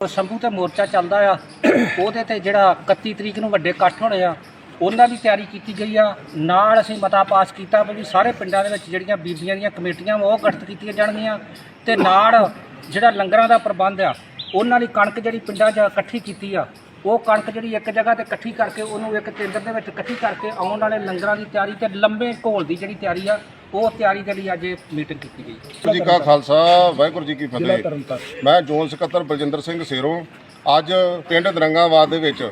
ਸੰਭੂ ਤੇ ਮੋਰਚਾ ਚੱਲਦਾ ਆ, ਉਹਦੇ ਤੇ ਜਿਹੜਾ 31 ਤਰੀਕ ਨੂੰ ਵੱਡੇ ਇਕੱਠ ਹੋਣੇ ਆ, ਉਹਨਾਂ ਦੀ ਤਿਆਰੀ ਕੀਤੀ ਗਈ ਆ। ਨਾਲ ਅਸੀਂ ਮਤਾ ਪਾਸ ਕੀਤਾ ਵੀ ਸਾਰੇ ਪਿੰਡਾਂ ਦੇ ਵਿੱਚ ਜਿਹੜੀਆਂ ਬੀਬੀਆਂ ਦੀਆਂ ਕਮੇਟੀਆਂ ਵਾ, ਉਹ ਗਠਿਤ ਕੀਤੀਆਂ ਜਾਣਗੀਆਂ। ਤੇ ਨਾਲ ਜਿਹੜਾ ਲੰਗਰਾਂ ਦਾ ਪ੍ਰਬੰਧ ਆ, ਉਹਨਾਂ ਦੀ ਕਣਕ ਜਿਹੜੀ ਪਿੰਡਾਂ 'ਚ ਇਕੱਠੀ ਕੀਤੀ ਆ, ਉਹ ਕਣਕ ਜਿਹੜੀ ਇੱਕ ਜਗ੍ਹਾ ਤੇ ਇਕੱਠੀ ਕਰਕੇ, ਉਹਨੂੰ ਇੱਕ ਕੇਂਦਰ ਦੇ ਵਿੱਚ ਇਕੱਠੀ ਕਰਕੇ ਆਉਣ ਵਾਲੇ ਲੰਗਰਾਂ ਦੀ ਤਿਆਰੀ ਤੇ ਲੰਬੇ ਘੋਲ ਦੀ ਜਿਹੜੀ ਤਿਆਰੀ ਆ ਉਹ ਤਿਆਰੀ ਦੇ ਲਈ ਅੱਜ ਮੀਟਿੰਗ ਕੀਤੀ ਗਈ। ਵਾਹਿਗੁਰੂ ਜੀ ਕਾ ਖਾਲਸਾ ਵਾਹਿਗੁਰੂ ਜੀ ਕੀ ਫਤਿਹ। ਮੈਂ ਜੋਨ ਸਕੱਤਰ ਬਲਜਿੰਦਰ ਸਿੰਘ ਸੇਰੋਂ। ਅੱਜ ਪਿੰਡ ਦਰੰਗਾਬਾਦ ਦੇ ਵਿੱਚ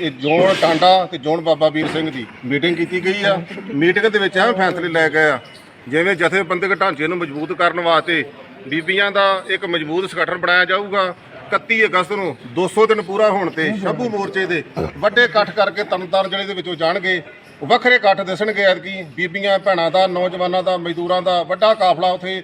ਇਹ ਜੋਨ ਟਾਂਡਾ ਤੇ ਜੋਨ ਬਾਬਾ ਵੀਰ ਸਿੰਘ ਦੀ ਮੀਟਿੰਗ ਕੀਤੀ ਗਈ ਆ। ਮੀਟਿੰਗ ਦੇ ਵਿੱਚ ਇਹ ਫੈਸਲੇ ਲੈ ਗਏ ਆ ਜਿਵੇਂ ਜਥੇਬੰਦਕ ਢਾਂਚੇ ਨੂੰ ਮਜ਼ਬੂਤ ਕਰਨ ਵਾਸਤੇ ਬੀਬੀਆਂ ਦਾ ਇੱਕ ਮਜ਼ਬੂਤ ਸੰਗਠਨ ਬਣਾਇਆ ਜਾਊਗਾ। 31 ਅਗਸਤ ਨੂੰ 200 ਦਿਨ ਪੂਰਾ ਹੋਣ ਤੇ ਸ਼ੰਭੂ ਮੋਰਚੇ ਦੇ ਵੱਡੇ ਇਕੱਠ ਕਰਕੇ ਤਰਨਤਾਰਨ ਜ਼ਿਲ੍ਹੇ ਦੇ ਵਿੱਚੋਂ ਜਾਣਗੇ। ਵੱਖਰੇ ਇਕੱਠ ਦਿਸਣਗੇ ਐਤਕੀ। ਬੀਬੀਆਂ ਭੈਣਾਂ ਦਾ ਨੌਜਵਾਨਾਂ ਦਾ ਮਜ਼ਦੂਰਾਂ ਦਾ ਵੱਡਾ ਕਾਫਲਾ ਉੱਥੇ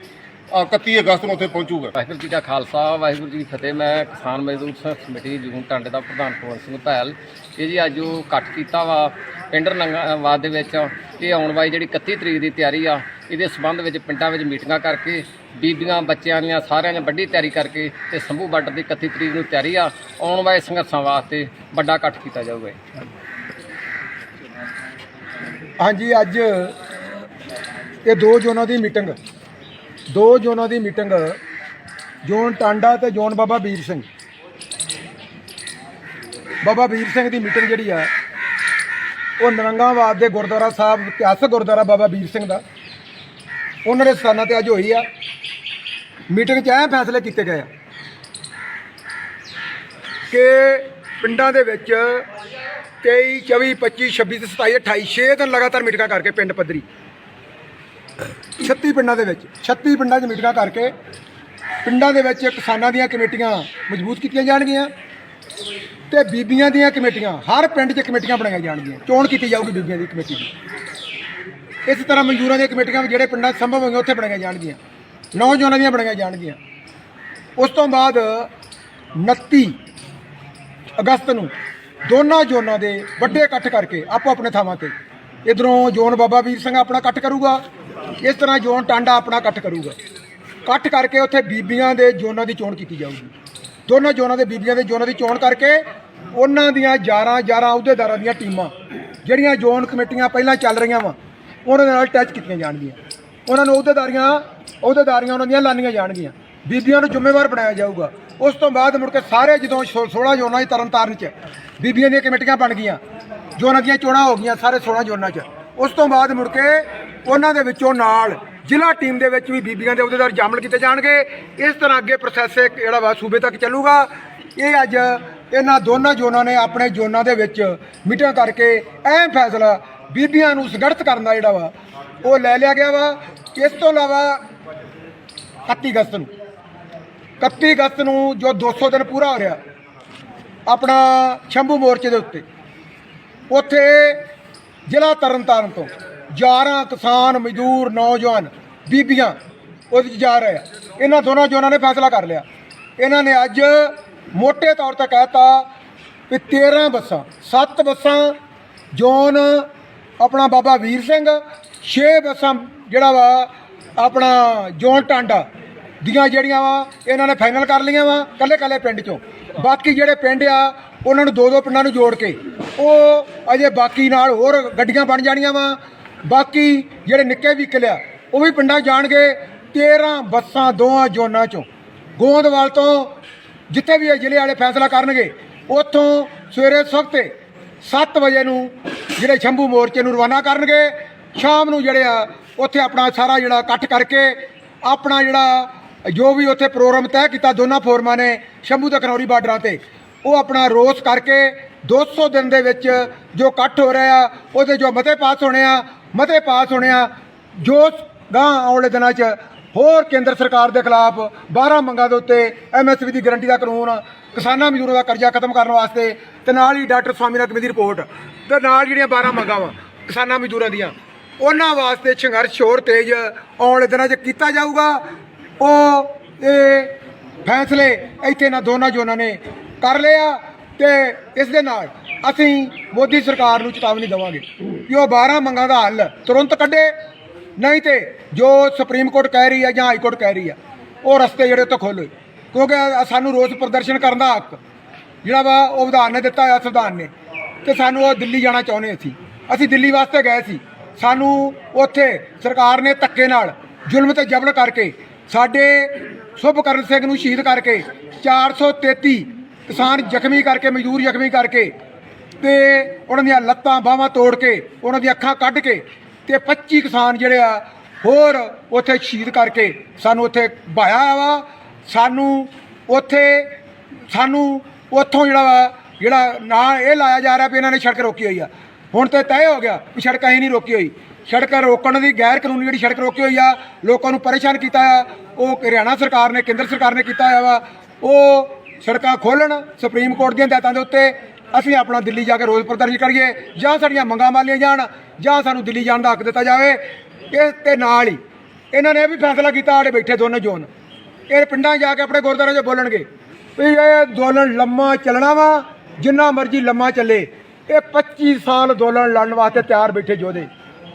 ਅ, 31 ਅਗਸਤ ਨੂੰ ਉੱਥੇ ਪਹੁੰਚੂਗਾ। ਵਾਹਿਗੁਰੂ ਜੀ ਕਾ ਖਾਲਸਾ ਵਾਹਿਗੁਰੂ ਜੀ ਕੀ ਫਤਿਹ। ਮੈਂ ਕਿਸਾਨ ਮਜ਼ਦੂਰ ਸੰਘਰਸ਼ ਕਮੇਟੀ ਜੂਨ ਟਾਂਡੇ ਦਾ ਪ੍ਰਧਾਨ ਪਵਨ ਸਿੰਘ ਭੈਲ। ਇਹ ਜੀ ਅੱਜ ਉਹ ਇਕੱਠ ਕੀਤਾ ਵਾ ਪਿੰਡ ਨੰਗਾਵਾਦ ਦੇ ਵਿੱਚ। ਇਹ ਆਉਣ ਵਾਲੀ ਜਿਹੜੀ 31 ਤਰੀਕ ਦੀ ਤਿਆਰੀ ਆ ਇਹਦੇ ਸਬੰਧ ਵਿੱਚ ਪਿੰਡਾਂ ਵਿੱਚ ਮੀਟਿੰਗਾਂ ਕਰਕੇ ਬੀਬੀਆਂ ਬੱਚਿਆਂ ਦੀਆਂ ਸਾਰਿਆਂ ਨੇ ਵੱਡੀ ਤਿਆਰੀ ਕਰਕੇ ਤੇ ਸੰਭੂ ਬਾਰਡਰ ਦੀ 31 ਤਰੀਕ ਨੂੰ ਤਿਆਰੀ ਆ। ਆਉਣ ਵਾਲੇ ਸੰਘਰਸ਼ਾਂ ਵਾਸਤੇ ਵੱਡਾ ਇਕੱਠ ਕੀਤਾ ਜਾਊਗਾ। ਹਾਂਜੀ, ਅੱਜ ਇਹ ਦੋ ਜ਼ੋਨਾਂ ਦੀ ਮੀਟਿੰਗ, ਦੋ ਜ਼ੋਨਾਂ ਦੀ ਮੀਟਿੰਗ, ਜ਼ੋਨ ਟਾਂਡਾ ਤੇ ਜ਼ੋਨ ਬਾਬਾ ਵੀਰ ਸਿੰਘ। ਬਾਬਾ ਵੀਰ ਸਿੰਘ ਦੀ ਮੀਟਿੰਗ ਜਿਹੜੀ ਆ, ਉਹ ਨਰੰਗਾਬਾਦ ਦੇ ਗੁਰਦੁਆਰਾ ਸਾਹਿਬ ਇਤਿਹਾਸਕ ਗੁਰਦੁਆਰਾ ਬਾਬਾ ਵੀਰ ਸਿੰਘ ਦਾ। ਉਹਨਾਂ ਦੇ ਸਥਾਨਾਂ ਤੇ ਅੱਜ ਹੋਈ ਆ। ਮੀਟਿੰਗ 'ਚ ਇਹ ਫੈਸਲੇ ਕੀਤੇ ਗਏ ਆ ਕਿ ਪਿੰਡਾਂ ਦੇ ਵਿੱਚ 23 24 25 26 ਤੇ 27 28 6 ਦਿਨ ਲਗਾਤਾਰ ਮੀਟਿੰਗਾਂ ਕਰਕੇ ਪਿੰਡ ਪੱਧਰੀ। 36 ਪਿੰਡਾਂ ਦੇ ਵਿੱਚ 36 ਪਿੰਡਾਂ 'ਚ ਮੀਟਿੰਗਾਂ ਕਰਕੇ ਪਿੰਡਾਂ ਦੇ ਵਿੱਚ ਕਿਸਾਨਾਂ ਦੀਆਂ ਕਮੇਟੀਆਂ ਮਜ਼ਬੂਤ ਕੀਤੀਆਂ ਜਾਣਗੀਆਂ ਤੇ ਬੀਬੀਆਂ ਦੀਆਂ ਕਮੇਟੀਆਂ, ਹਰ ਪਿੰਡ 'ਚ ਕਮੇਟੀਆਂ ਬਣਾਈਆਂ ਜਾਣਗੀਆਂ। ਚੋਣ ਕੀਤੀ ਜਾਊਗੀ ਬੀਬੀਆਂ ਦੀ ਕਮੇਟੀ ਦੀ। ਇਸ ਤਰ੍ਹਾਂ ਮਜ਼ਦੂਰਾਂ ਦੀਆਂ ਕਮੇਟੀਆਂ ਵੀ ਜਿਹੜੇ ਪਿੰਡਾਂ 'ਚ ਸੰਭਵ ਹੋਣਗੇ ਉੱਥੇ ਬਣਾਈਆਂ ਜਾਣਗੀਆਂ। ਨੌਜਵਾਨਾਂ ਦੀਆਂ ਬਣਾਈਆਂ ਜਾਣਗੀਆਂ। ਉਸ ਤੋਂ ਬਾਅਦ 29 ਅਗਸਤ ਨੂੰ ਦੋਨਾਂ ਜ਼ੋਨਾਂ ਦੇ ਵੱਡੇ ਇਕੱਠ ਕਰਕੇ ਆਪੋ ਆਪਣੇ ਥਾਵਾਂ ਤੇ। ਇਧਰੋਂ ਜ਼ੋਨ ਬਾਬਾ ਵੀਰ ਸਿੰਘ ਆਪਣਾ ਇਕੱਠ ਕਰੂਗਾ, ਇਸ ਤਰ੍ਹਾਂ ਜ਼ੋਨ ਟਾਂਡਾ ਆਪਣਾ ਇਕੱਠ ਕਰੂਗਾ। ਇਕੱਠ ਕਰਕੇ ਉੱਥੇ ਬੀਬੀਆਂ ਦੇ ਜ਼ੋਨਾਂ ਦੀ ਚੋਣ ਕੀਤੀ ਜਾਊਗੀ। ਦੋਨਾਂ ਜ਼ੋਨਾਂ ਦੇ ਬੀਬੀਆਂ ਦੇ ਜ਼ੋਨਾਂ ਦੀ ਚੋਣ ਕਰਕੇ ਉਹਨਾਂ ਦੀਆਂ 11 11 ਅਹੁਦੇਦਾਰਾਂ ਦੀਆਂ ਟੀਮਾਂ, ਜਿਹੜੀਆਂ ਜ਼ੋਨ ਕਮੇਟੀਆਂ ਪਹਿਲਾਂ ਚੱਲ ਰਹੀਆਂ ਵਾ, ਉਹਨਾਂ ਦੇ ਨਾਲ ਅਟੈਚ ਕੀਤੀਆਂ ਜਾਣਗੀਆਂ। ਉਹਨਾਂ ਨੂੰ ਅਹੁਦੇਦਾਰੀਆਂ ਅਹੁਦੇਦਾਰੀਆਂ ਉਹਨਾਂ ਦੀਆਂ ਲਾਨੀਆਂ ਜਾਣਗੀਆਂ। ਬੀਬੀਆਂ ਨੂੰ ਜ਼ਿੰਮੇਵਾਰ ਬਣਾਇਆ ਜਾਊਗਾ। ਉਸ ਤੋਂ ਬਾਅਦ ਮੁੜ ਕੇ ਸਾਰੇ ਜਦੋਂ 16 ਜ਼ੋਨਾਂ 'ਚ ਤਰਨਤਾਰਨ 'ਚ ਬੀਬੀਆਂ ਦੀਆਂ ਕਮੇਟੀਆਂ ਬਣ ਗਈਆਂ, ਜ਼ੋਨਾਂ ਦੀਆਂ ਚੋਣਾਂ ਹੋ ਗਈਆਂ ਸਾਰੇ 16 ਜ਼ੋਨਾਂ 'ਚ। ਉਸ ਤੋਂ ਬਾਅਦ ਮੁੜ ਕੇ ਉਹਨਾਂ ਦੇ ਵਿੱਚੋਂ ਨਾਲ ਜ਼ਿਲ੍ਹਾ ਟੀਮ ਦੇ ਵਿੱਚ ਵੀ ਬੀਬੀਆਂ ਦੇ ਅਹੁਦੇਦਾਰ ਸ਼ਾਮਲ ਕੀਤੇ ਜਾਣਗੇ। ਇਸ ਤਰ੍ਹਾਂ ਅੱਗੇ ਪ੍ਰੋਸੈਸ ਜਿਹੜਾ ਵਾ ਸੂਬੇ ਤੱਕ ਚੱਲੂਗਾ। ਇਹ ਅੱਜ ਇਹਨਾਂ ਦੋਨਾਂ ਜ਼ੋਨਾਂ ਨੇ ਆਪਣੇ ਜ਼ੋਨਾਂ ਦੇ ਵਿੱਚ ਮੀਟਿੰਗ ਕਰਕੇ ਅਹਿਮ ਫੈਸਲਾ ਬੀਬੀਆਂ ਨੂੰ ਸੰਗਠਿਤ ਕਰਨ ਦਾ ਜਿਹੜਾ ਵਾ ਉਹ ਲੈ ਲਿਆ ਗਿਆ ਵਾ। ਇਸ ਤੋਂ ਇਲਾਵਾ 31 ਅਗਸਤ ਨੂੰ 31 ਅਗਸਤ ਨੂੰ ਜੋ 200 ਦਿਨ ਪੂਰਾ ਹੋ ਰਿਹਾ, ਆਪਣਾ ਸ਼ੰਭੂ ਮੋਰਚੇ ਦੇ ਉੱਤੇ, ਉੱਥੇ ਜ਼ਿਲ੍ਹਾ ਤਰਨਤਾਰਨ ਤੋਂ 11 ਕਿਸਾਨ, ਮਜ਼ਦੂਰ, ਨੌਜਵਾਨ, ਬੀਬੀਆਂ ਉਹਦੇ 'ਚ ਜਾ ਰਹੇ ਆ। ਇਹਨਾਂ ਦੋਨਾਂ ਜੋਨਾਂ ਨੇ ਫੈਸਲਾ ਕਰ ਲਿਆ। ਇਹਨਾਂ ਨੇ ਅੱਜ ਮੋٹے ਤੌਰ ਤੇ ਕਹਿਤਾ ਵੀ 13 ਬੱਸਾਂ 7 ਬੱਸਾਂ, ਜੋਨ, ਆਪਣਾ ਬਾਬਾ ਵੀਰ ਸਿੰਘ 6 ਬੱਸਾਂ ਜਿਹੜਾ ਵਾ, ਆਪਣਾ ਜੋਨ ਟਾਂਡਾ ਦੀਆਂ ਜਿਹੜੀਆਂ ਵਾ, ਇਹਨਾਂ ਨੇ ਫਾਈਨਲ ਕਰ ਲਈਆਂ ਵਾ ਕੱਲੇ ਕੱਲੇ ਪਿੰਡ ਚੋਂ। ਬਾਕੀ ਜਿਹੜੇ ਪਿੰਡ ਆ, ਉਹਨਾਂ ਨੂੰ ਦੋ ਦੋ ਪਿੰਡਾਂ ਨੂੰ ਜੋੜ ਕੇ, ਉਹ ਅਜੇ ਬਾਕੀ ਨਾਲ ਹੋਰ ਗੱਡੀਆਂ ਬਣ ਜਾਣੀਆਂ ਵਾ। ਬਾਕੀ ਜਿਹੜੇ ਨਿੱਕੇ ਵਹੀਕਲ ਆ, ਉਹ ਵੀ ਪਿੰਡਾਂ 'ਚ ਜਾਣਗੇ 13 ਬੱਸਾਂ ਦੋਹਾਂ ਜ਼ੋਨਾਂ ਚੋਂ। ਗੋਂਦਵਾਲ ਤੋਂ ਜਿੱਥੇ ਵੀ ਇਹ ਜ਼ਿਲ੍ਹੇ ਵਾਲੇ ਫੈਸਲਾ ਕਰਨਗੇ, ਉੱਥੋਂ ਸਵੇਰੇ ਸਵਖਤੇ 7 ਵਜੇ ਨੂੰ ਜਿਹੜੇ ਸ਼ੰਭੂ ਮੋਰਚੇ ਨੂੰ ਰਵਾਨਾ ਕਰਨਗੇ। ਸ਼ਾਮ ਨੂੰ ਜਿਹੜੇ ਆ, ਉੱਥੇ ਆਪਣਾ ਸਾਰਾ ਜਿਹੜਾ ਇਕੱਠ ਕਰਕੇ, ਆਪਣਾ ਜਿਹੜਾ ਜੋ ਵੀ ਉੱਥੇ ਪ੍ਰੋਗਰਾਮ ਤੈਅ ਕੀਤਾ, ਦੋਨਾਂ ਫੋਰਮਾਂ ਨੇ ਸ਼ੰਭੂ ਤੇ ਕਨੌਰੀ ਬਾਰਡਰਾਂ ਤੇ, ਉਹ ਆਪਣਾ ਰੋਸ ਕਰਕੇ 200 ਦਿਨ ਦੇ ਵਿੱਚ ਜੋ ਇਕੱਠ ਹੋ ਰਿਹਾ ਆ, ਉਹਦੇ ਜੋ ਮਤੇ ਪਾਸ ਹੋਣੇ ਆ, ਮਤੇ ਪਾਸ ਹੋਣੇ ਆ ਜੋ ਗਾਂ ਆਉਣ ਵਾਲੇ ਦਿਨਾਂ 'ਚ ਹੋਰ ਕੇਂਦਰ ਸਰਕਾਰ ਦੇ ਖਿਲਾਫ 12 ਮੰਗਾਂ ਦੇ ਉੱਤੇ ਐਮਐਸਪੀ ਦੀ ਗਾਰੰਟੀ ਦਾ ਕਾਨੂੰਨ, ਕਿਸਾਨਾਂ ਮਜ਼ਦੂਰਾਂ ਦਾ ਕਰਜ਼ਾ ਖਤਮ ਕਰਨ ਵਾਸਤੇ ਤੇ ਨਾਲ ਹੀ ਡਾਕਟਰ ਸਵਾਮੀਨਾਥਨ ਦੀ ਰਿਪੋਰਟ ਤੇ ਨਾਲ ਜਿਹੜੀਆਂ 12 ਮੰਗਾਂ ਵਾ, ਕਿਸਾਨਾਂ ਮਜ਼ਦੂਰਾਂ ਦੀਆਂ, ਉਹਨਾਂ ਵਾਸਤੇ ਸੰਘਰਸ਼ ਹੋਰ ਤੇਜ਼ ਆਉਣ ਵਾਲੇ ਦਿਨਾਂ 'ਚ ਕੀਤਾ ਜਾਊਗਾ ਉਹ ਇਹ ਫੈਸਲੇ ਇੱਥੇ ਨਾ ਦੋਨਾਂ ਜੋਨਾਂ ਨੇ ਕਰ ਲਿਆ ਤੇ ਇਸ ਦੇ ਨਾਲ ਅਸੀਂ ਮੋਦੀ ਸਰਕਾਰ ਨੂੰ ਚੇਤਾਵਨੀ ਦੇਵਾਂਗੇ ਕਿ ਉਹ 12 ਮੰਗਾਂ ਦਾ ਹੱਲ ਤੁਰੰਤ ਕੱਢੇ, ਨਹੀਂ ਤੇ ਜੋ ਸੁਪਰੀਮ ਕੋਰਟ ਕਹਿ ਰਹੀ ਹੈ ਜਾਂ ਹਾਈ ਕੋਰਟ ਕਹਿ ਰਹੀ ਹੈ ਉਹ ਰਸਤੇ ਜਿਹੜੇ ਉੱਤੇ ਖੋਲ੍ਹੋ ਕਿਉਂਕਿ ਸਾਨੂੰ ਰੋਸ ਪ੍ਰਦਰਸ਼ਨ ਕਰਨ ਦਾ ਹੱਕ, ਜਿਹੜਾ ਵਾ ਉਹ ਵਿਧਾਨ ਨੇ ਦਿੱਤਾ ਹੋਇਆ ਸੰਵਿਧਾਨ ਨੇ। ਤੇ ਸਾਨੂੰ ਉਹ ਦਿੱਲੀ ਜਾਣਾ ਚਾਹੁੰਦੇ ਸੀ। ਅਸੀਂ ਦਿੱਲੀ ਵਾਸਤੇ ਗਏ ਸੀ। ਸਾਨੂੰ ਉੱਥੇ ਸਰਕਾਰ ਨੇ ਧੱਕੇ ਨਾਲ ਜ਼ੁਲਮ ਤੇ ਜਬਰ ਕਰਕੇ ਸਾਡੇ ਸੁਭਕਰਨ ਸਿੰਘ ਨੂੰ ਸ਼ਹੀਦ ਕਰਕੇ 433 ਕਿਸਾਨ ਜ਼ਖਮੀ ਕਰਕੇ, ਮਜ਼ਦੂਰ ਜ਼ਖਮੀ ਕਰਕੇ ਤੇ ਉਹਨਾਂ ਦੀਆਂ ਲੱਤਾਂ ਬਾਹਾਂ ਤੋੜ ਕੇ, ਉਹਨਾਂ ਦੀਆਂ ਅੱਖਾਂ ਕੱਢ ਕੇ ਤੇ 25 ਕਿਸਾਨ ਜਿਹੜੇ ਆ ਹੋਰ ਉੱਥੇ ਸ਼ਹੀਦ ਕਰਕੇ ਸਾਨੂੰ ਉੱਥੇ ਭਾਇਆ ਵਾ। ਸਾਨੂੰ ਉੱਥੇ, ਸਾਨੂੰ ਉੱਥੋਂ ਜਿਹੜਾ ਵਾ, ਜਿਹੜਾ ਨਾਂ ਇਹ ਲਾਇਆ ਜਾ ਰਿਹਾ ਵੀ ਇਹਨਾਂ ਨੇ ਸੜਕ ਰੋਕੀ ਹੋਈ ਆ। ਹੁਣ ਤੇ ਤੈਅ ਹੋ ਗਿਆ ਵੀ ਸੜਕ ਅਸੀਂ ਨਹੀਂ ਰੋਕੀ ਹੋਈ। ਸੜਕ ਰੋਕਣ ਦੀ ਗੈਰ ਕਾਨੂੰਨੀ ਜਿਹੜੀ ਸੜਕ ਰੋਕੀ ਹੋਈ ਆ, ਲੋਕਾਂ ਨੂੰ ਪਰੇਸ਼ਾਨ ਕੀਤਾ ਆ। ਉਹ ਹਰਿਆਣਾ ਸਰਕਾਰ ਨੇ, ਕੇਂਦਰ ਸਰਕਾਰ ਨੇ ਕੀਤਾ ਹੋਇਆ ਵਾ। ਉਹ ਸੜਕਾਂ ਖੋਲਣ ਸੁਪਰੀਮ ਕੋਰਟ ਦੀਆਂ ਹਦਾਇਤਾਂ ਦੇ ਉੱਤੇ ਅਸੀਂ ਆਪਣਾ ਦਿੱਲੀ ਜਾ ਕੇ ਰੋਸ ਪ੍ਰਦਰਸ਼ਨ ਕਰੀਏ। ਜਾਂ ਸਾਡੀਆਂ ਮੰਗਾਂ ਮਾਲੀਆਂ ਜਾਣ, ਜਾਂ ਸਾਨੂੰ ਦਿੱਲੀ ਜਾਣ ਦਾ ਹੱਕ ਦਿੱਤਾ ਜਾਵੇ। ਇਸ ਤੇ ਨਾਲ ਹੀ ਇਹਨਾਂ ਨੇ ਇਹ ਵੀ ਫੈਸਲਾ ਕੀਤਾ, ਆੜੇ ਬੈਠੇ ਦੋਨੋਂ ਜ਼ੋਨ। ਇਹ ਪਿੰਡਾਂ 'ਚ ਜਾ ਕੇ ਆਪਣੇ ਗੁਰਦੁਆਰੇ 'ਚ ਬੋਲਣਗੇ ਵੀ ਇਹ ਅੰਦੋਲਨ ਲੰਮਾ ਚੱਲਣਾ ਵਾ, ਜਿੰਨਾ ਮਰਜ਼ੀ ਲੰਮਾ ਚੱਲੇ। ਇਹ 25 ਸਾਲ ਅੰਦੋਲਨ ਲੜਨ ਵਾਸਤੇ ਤਿਆਰ ਬੈਠੇ ਯੋਧੇ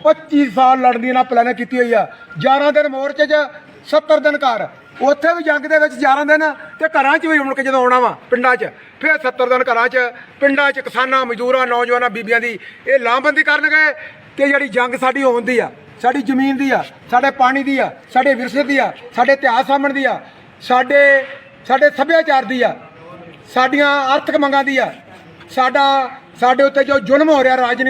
25 ਸਾਲ ਲੜਨ ਦੀ ਇਹਨਾਂ ਪਲਾਨ ਕੀਤੀ ਹੋਈ ਆ। 11 ਦਿਨ ਮੋਰਚੇ 'ਚ 70 ਦਿਨ ਘਰ। ਉੱਥੇ ਵੀ ਜੰਗ ਦੇ ਵਿੱਚ 11 ਦਿਨ ਤੇ ਘਰਾਂ 'ਚ ਵੀ ਮੁੜ ਕੇ ਜਦੋਂ ਆਉਣਾ ਵਾ, ਪਿੰਡਾਂ 'ਚ। ਫਿਰ 70 ਦਿਨ ਘਰਾਂ 'ਚ, ਪਿੰਡਾਂ 'ਚ ਕਿਸਾਨਾਂ, ਮਜ਼ਦੂਰਾਂ, ਨੌਜਵਾਨਾਂ, ਬੀਬੀਆਂ ਦੀ ਇਹ ਲਾਮਬੰਦੀ ਕਰਨਗੇ ਕਿ ਜਿਹੜੀ ਜੰਗ ਸਾਡੀ ਹੋਣ ਦੀ ਆ, ਸਾਡੀ ਜ਼ਮੀਨ ਦੀ ਆ, ਸਾਡੇ ਪਾਣੀ ਦੀ ਆ, ਸਾਡੇ ਵਿਰਸੇ ਦੀ ਆ, ਸਾਡੇ ਇਤਿਹਾਸ ਸਾਹਮਣ ਦੀ ਆ, ਸਾਡੇ ਸਾਡੇ ਸੱਭਿਆਚਾਰ ਦੀ ਆ, ਸਾਡੀਆਂ ਆਰਥਿਕ ਮੰਗਾਂ ਦੀ ਆ। ਸਾਡਾ, ਸਾਡੇ ਉੱਤੇ ਜੋ ਜ਼ੁਲਮ ਹੋ ਰਿਹਾ ਰਾਜਨੀਤੀ